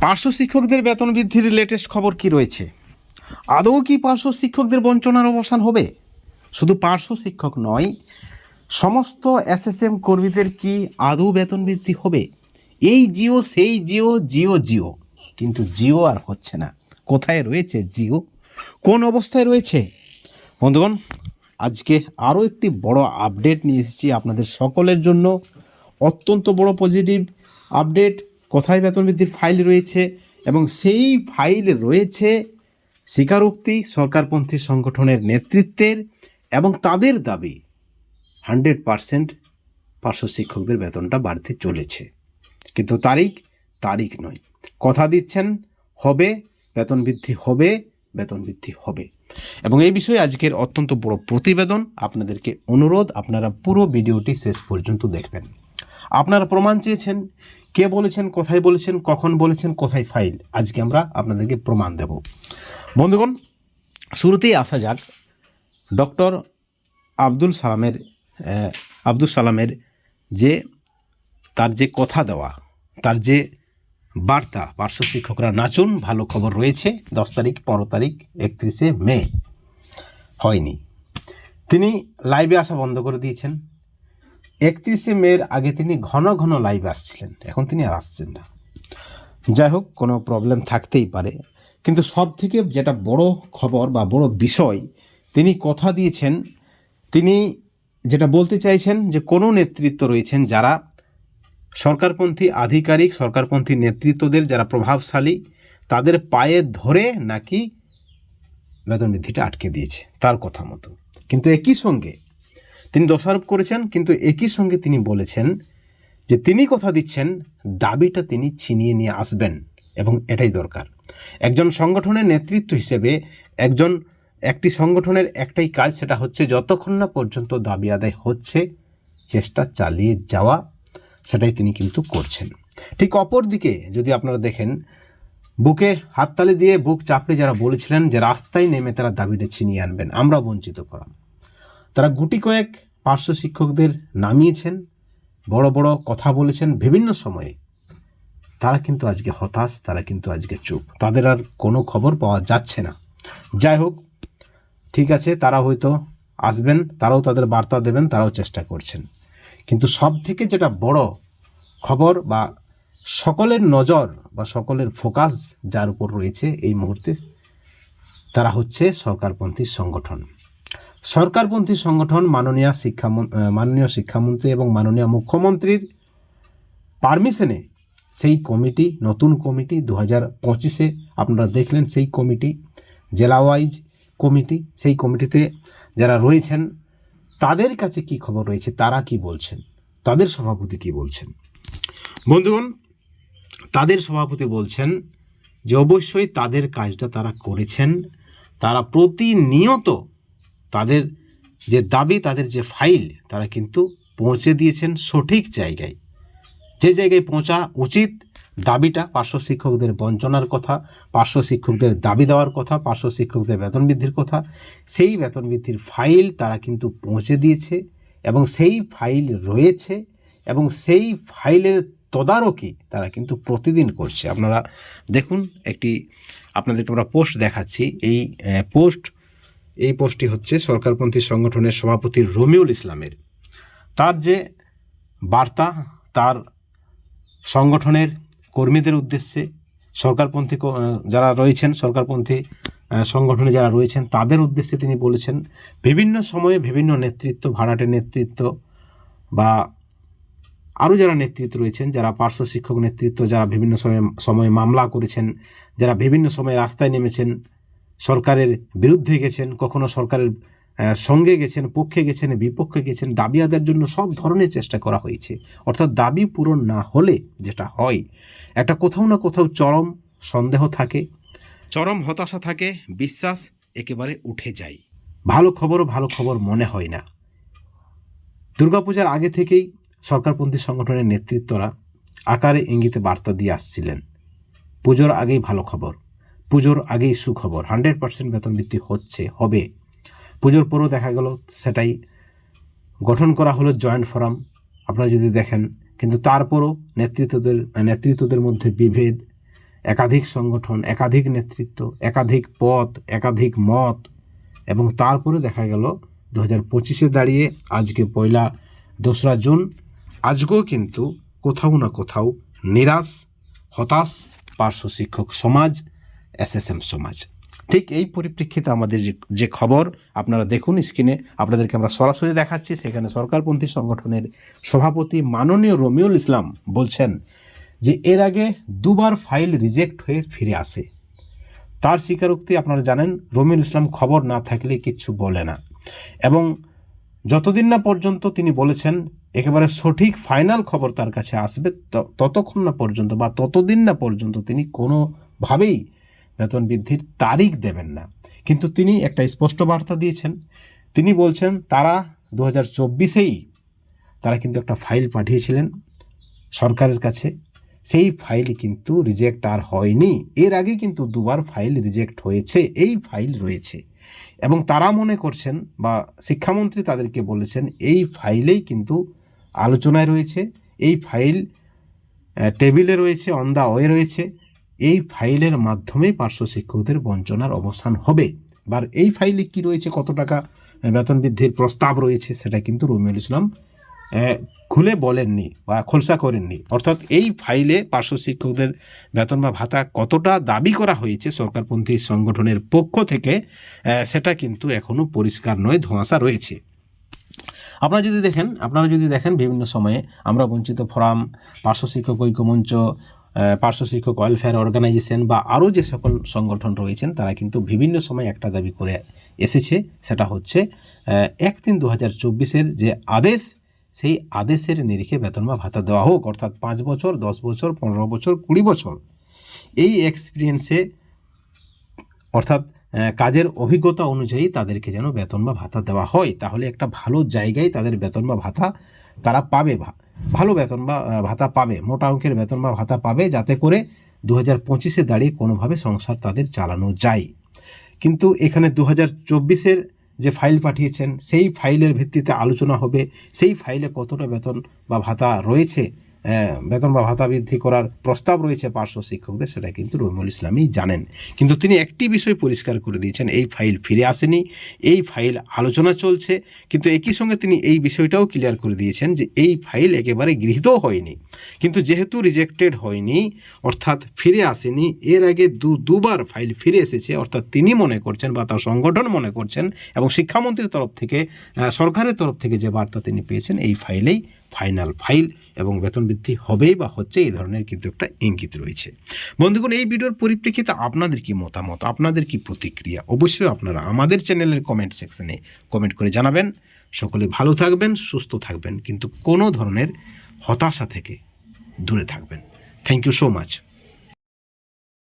পার্শ্ব শিক্ষকদের বেতন বৃদ্ধির লেটেস্ট খবর কি রয়েছে? আদৌ কি পার্শ্ব শিক্ষকদের বঞ্চনার অবসান হবে? শুধু পার্শ্ব শিক্ষক নয়, সমস্ত এসএসএম কর্মীদের কি আদৌ বেতন বৃদ্ধি হবে? এই জিও, সেই জিও জিও জিও। কিন্তু জিও আর হচ্ছে না। কোথায় রয়েছে জিও? কোন অবস্থায় রয়েছে? বন্ধুগণ, আজকে আরও একটি বড় আপডেট নিয়ে এসেছি আপনাদের সকলের জন্য। অত্যন্ত বড় পজিটিভ আপডেট কোথায় বেতন বৃদ্ধির ফাইল রয়েছে এবং সেই ফাইল রয়েছে স্বীকারোক্তি সরকারপন্থী সংগঠনের নেতৃত্বের এবং তাদের দাবি হান্ড্রেড পারসেন্ট পার্শ্ব শিক্ষকদের বেতনটা বাড়তে চলেছে। কিন্তু তারিখ তারিখ নয়। কথা দিচ্ছেন, হবে বেতন বৃদ্ধি হবে বেতন বৃদ্ধি হবে। এবং এই বিষয়ে আজকের অত্যন্ত বড় প্রতিবেদন আপনাদেরকে অনুরোধ, আপনারা পুরো ভিডিওটি শেষ পর্যন্ত দেখবেন। আপনারা প্রমাণ চেয়েছেন কে বলেছেন, কোথায় বলেছেন, কখন বলেছেন, কোথায় ফাইল, আজকে আমরা আপনাদেরকে প্রমাণ দেব। বন্ধুগণ, শুরুতেই আসা যাক, ডক্টর আব্দুল সালামের আব্দুল সালামের যে, তার যে কথা দেওয়া, তার যে বার্তা, পার্শ্ব শিক্ষকরা নাচুন, ভালো খবর রয়েছে, দশ তারিখ, পনেরো তারিখ, একত্রিশে মে, হয়নি। তিনি লাইভে আসা বন্ধ করে দিয়েছেন। একত্রিশে মের আগে তিনি ঘন ঘন লাইভ আসছিলেন। এখন তিনি আর আসছেন না। যাই হোক, কোনো প্রবলেম থাকতেই পারে। কিন্তু সব থেকে যেটা বড় খবর বা বড় বিষয়, তিনি কথা দিয়েছেন, তিনি যেটা বলতে চাইছেন যে কোনো নেতৃত্ব রয়েছেন যারা সরকারপন্থী আধিকারিক, সরকারপন্থী নেতৃত্বদের যারা প্রভাবশালী, তাদের পায়ে ধরে নাকি বেতন বৃদ্ধিটা আটকে দিয়েছে, তার কথা মতো। কিন্তু একই সঙ্গে তিনি দোষারোপ করেছেন, কিন্তু একই সঙ্গে তিনি বলেছেন যে তিনি কথা দিচ্ছেন, দাবিটা তিনি ছিনিয়ে নিয়ে আসবেন এবং এটাই দরকার। একজন সংগঠনের নেতৃত্ব হিসেবে একজন, একটি সংগঠনের একটাই কাজ সেটা হচ্ছে যতক্ষণ না পর্যন্ত দাবি আদায় হচ্ছে, চেষ্টা চালিয়ে যাওয়া, সেটাই তিনি কিন্তু করছেন। ঠিক অপর দিকে যদি আপনারা দেখেন, বুকে হাততালি দিয়ে বুক চাপড়ে যারা বলেছিলেন যে রাস্তায় নেমে তারা দাবিটা ছিনিয়ে আনবেন, আমরা বঞ্চিত করাম। তারা গুটি কয়েক পার্শ্ব শিক্ষকদের নামিয়েছেন, বড় বড় কথা বলেছেন বিভিন্ন সময়ে। তারা কিন্তু আজকে হতাশ, তারা কিন্তু আজকে চুপ। তাদের আর কোনো খবর পাওয়া যাচ্ছে না। যাই হোক, ঠিক আছে, তারা হয়তো আসবেন, তারাও তাদের বার্তা দেবেন, তারাও চেষ্টা করছেন। কিন্তু সব থেকে যেটা বড় খবর বা সকলের নজর বা সকলের ফোকাস যার উপর রয়েছে এই মুহূর্তে, তারা হচ্ছে সরকারপন্থী সংগঠন। সরকারপন্থী সংগঠন, মাননীয় শিক্ষা মাননীয় শিক্ষামন্ত্রী এবং মাননীয় মুখ্যমন্ত্রীর পারমিশনে সেই কমিটি, নতুন কমিটি দু হাজার পঁচিশে আপনারা দেখলেন সেই কমিটি, জেলা ওয়াইজ কমিটি, সেই কমিটিতে যারা রয়েছেন, তাদের কাছে কি খবর রয়েছে, তারা কি বলছেন, তাদের সভাপতি কি বলছেন? বন্ধুগণ, তাদের সভাপতি বলছেন যে অবশ্যই তাদের কাজটা তারা করেছেন, তারা প্রতিনিয়ত তাদের যে দাবি, তাদের যে ফাইল, তারা কিন্তু পৌঁছে দিয়েছেন সঠিক জায়গায়। যে জায়গায় পৌঁছা উচিত দাবিটা, পার্শ্ব শিক্ষকদের বঞ্চনার কথা, পার্শ্ব শিক্ষকদের দাবি দেওয়ার কথা, পার্শ্ব শিক্ষকদের বেতন বৃদ্ধির কথা, সেই বেতন বৃদ্ধির ফাইল তারা কিন্তু পৌঁছে দিয়েছে এবং সেই ফাইল রয়েছে এবং সেই ফাইলের তদারকি তারা কিন্তু প্রতিদিন করছে। আপনারা দেখুন, একটি আপনাদেরকে আমরা পোস্ট দেখাচ্ছি। এই পোস্ট এই পোস্টটি হচ্ছে সরকারপন্থী সংগঠনের সভাপতি রমিউল ইসলামের। তার যে বার্তা, তার সংগঠনের কর্মীদের উদ্দেশ্যে সরকারপন্থী যারা রয়েছেন, সরকারপন্থী সংগঠনে যারা রয়েছেন, তাদের উদ্দেশ্যে তিনি বলেছেন, বিভিন্ন সময়ে বিভিন্ন নেতৃত্ব, ভাড়াটে নেতৃত্ব বা আরও যারা নেতৃত্ব রয়েছেন, যারা পার্শ্ব শিক্ষক নেতৃত্ব, যারা বিভিন্ন সময়ে সময়ে মামলা করেছেন, যারা বিভিন্ন সময়ে রাস্তায় নেমেছেন সরকারের বিরুদ্ধে গেছেন কখনো সরকারের সঙ্গে গেছেন পক্ষে গেছেন বিপক্ষে গেছেন দাবি আদায়ের জন্য সব ধরনের চেষ্টা করা হয়েছে। অর্থাৎ দাবি পূরণ না হলে যেটা হয় একটা কোথাও না কোথাও চরম সন্দেহ থাকে চরম হতাশা থাকে বিশ্বাস একেবারে উঠে যায়। ভালো খবরও ভালো খবর মনে হয় না। দুর্গাপূজার আগে থেকেই সরকারপন্থী সংগঠনের নেতৃত্বরা আকারে ইঙ্গিতে বার্তা দিয়ে আসছিলেন। পুজোর আগেই ভালো খবর। পুজোর আগেই সুখবর। হান্ড্রেড পার্সেন্ট বেতন বৃদ্ধি হচ্ছে, হবে। পুজোর পরও দেখা গেল সেটাই। গঠন করা হলো জয়েন্ট ফোরাম, আপনারা যদি দেখেন। কিন্তু তারপরও নেতৃত্বদের নেতৃত্বদের মধ্যে বিভেদ, একাধিক সংগঠন, একাধিক নেতৃত্ব, একাধিক পথ, একাধিক মত, এবং তারপরে দেখা গেল দু হাজার পঁচিশে দাঁড়িয়ে আজকে পয়লা দোসরা জুন, আজকেও কিন্তু কোথাও না কোথাও নিরাশ, হতাশ পার্শ্ব শিক্ষক সমাজ এসএসএম সমাজ ঠিক এই পরিপ্রেক্ষিতে আমাদের যে যে খবর, আপনারা দেখুন স্ক্রিনে, আপনাদেরকে আমরা সরাসরি দেখাচ্ছি, সেখানে সরকারপন্থী সংগঠনের সভাপতি মাননীয় রমিউল ইসলাম বলছেন যে এর আগে দুবার ফাইল রিজেক্ট হয়ে ফিরে আসে। তার স্বীকারোক্তি আপনারা জানেন, রমিউল ইসলাম খবর না থাকলে কিচ্ছু বলে না। এবং যতদিন না পর্যন্ত তিনি বলেছেন, একেবারে সঠিক ফাইনাল খবর তার কাছে আসবে ততক্ষণ না পর্যন্ত বা ততদিন না পর্যন্ত তিনি কোনোভাবেই বেতন বৃদ্ধির তারিখ দেবেন না। কিন্তু তিনি একটা স্পষ্ট বার্তা দিয়েছেন। তিনি বলছেন, তারা দু হাজার চব্বিশেই তারা কিন্তু একটা ফাইল পাঠিয়েছিলেন সরকারের কাছে। সেই ফাইল কিন্তু রিজেক্ট আর হয়নি। এর আগে কিন্তু দুবার ফাইল রিজেক্ট হয়েছে, এই ফাইল রয়েছে। এবং তারা মনে করছেন বা শিক্ষামন্ত্রী তাদেরকে বলেছেন, এই ফাইলেই কিন্তু আলোচনায় রয়েছে, এই ফাইল টেবিলে রয়েছে অন দা ওয়ে রয়েছে। এই ফাইলের মাধ্যমেই পার্শ্ব শিক্ষকদের বঞ্চনার অবসান হবে। এবার এই ফাইলে কি রয়েছে? কত টাকা বেতন বৃদ্ধির প্রস্তাব রয়েছে সেটা কিন্তু রুমিউল ইসলাম খুলে বলেননি বা খোলসা করেননি। অর্থাৎ এই ফাইলে পার্শ্ব শিক্ষকদের বেতন বা ভাতা কতটা দাবি করা হয়েছে সরকারপন্থী সংগঠনের পক্ষ থেকে সেটা কিন্তু এখনও পরিষ্কার নয়, ধোঁয়াশা রয়েছে। আপনারা যদি দেখেন, আপনারা যদি দেখেন বিভিন্ন সময়ে আমরা বঞ্চিত ফোরাম, পার্শ্ব শিক্ষক ঐক্যমঞ্চ পার্শ্ব শিক্ষক ওয়েলফেয়ার অর্গানাইজেশন বা আরও যে সকল সংগঠন রয়েছেন, তারা কিন্তু বিভিন্ন সময় একটা দাবি করে এসেছে, সেটা হচ্ছে এক তিন দু হাজার চব্বিশের যে আদেশ, সেই আদেশের নিরিখে বেতন বা ভাতা দেওয়া হোক, অর্থাৎ পাঁচ বছর, দশ বছর, পনেরো বছর, কুড়ি বছর। এই এক্সপিরিয়েন্সে অর্থাৎ কাজের অভিজ্ঞতা অনুযায়ী তাদেরকে যেন বেতন বা ভাতা দেওয়া হয়, তাহলে একটা ভালো জায়গায় তাদের বেতন বা ভাতা তারা পাবে ভা- ভালো বেতন বা ভাতা পাবে, মোটা অঙ্কের বেতন বা ভাতা পাবে যাতে করে দু হাজার পঁচিশে দাঁড়িয়ে কোনোভাবে সংসার তাদের চালানো যায়। কিন্তু এখানে দু হাজার চব্বিশের যে ফাইল পাঠিয়েছেন, সেই ফাইলের ভিত্তিতে আলোচনা হবে, সেই ফাইলে কতটা বেতন বা ভাতা রয়েছে বেতন বা ভাতা বৃদ্ধি করার প্রস্তাব রয়েছে পার্শ্ব শিক্ষকদের, সেটা কিন্তু রহিমুল ইসলামই জানেন। কিন্তু তিনি একটি বিষয় পরিষ্কার করে দিয়েছেন, এই ফাইল ফিরে আসেনি, এই ফাইল আলোচনা চলছে, কিন্তু একই সঙ্গে তিনি এই বিষয়টাও ক্লিয়ার করে দিয়েছেন যে এই ফাইল একেবারে গৃহীত হয়নি। কিন্তু যেহেতু রিজেক্টেড হয়নি, অর্থাৎ ফিরে আসেনি, এর আগে দু, দুবার ফাইল ফিরে এসেছে, অর্থাৎ তিনি মনে করছেন বা তার সংগঠন মনে করছেন এবং শিক্ষামন্ত্রীর তরফ থেকে সরকারের তরফ থেকে যে বার্তা তিনি পেয়েছেন, এই ফাইলেই ফাইনাল ফাইল এবং বেতন বৃদ্ধি হবেই বা হচ্ছে এই ধরনের কিন্তু একটা ইঙ্গিত রয়েছে। বন্ধুগণ, এই ভিডিওর পরিপ্রেক্ষিতে আপনাদের কি মতামত? আপনাদের কি প্রতিক্রিয়া? অবশ্যই আপনারা আমাদের চ্যানেলের কমেন্ট সেকশনে কমেন্ট করে জানাবেন। সকলে ভালো থাকবেন, সুস্থ থাকবেন, কিন্তু কোনো ধরনের হতাশা থেকে দূরে থাকবেন। Thank you so much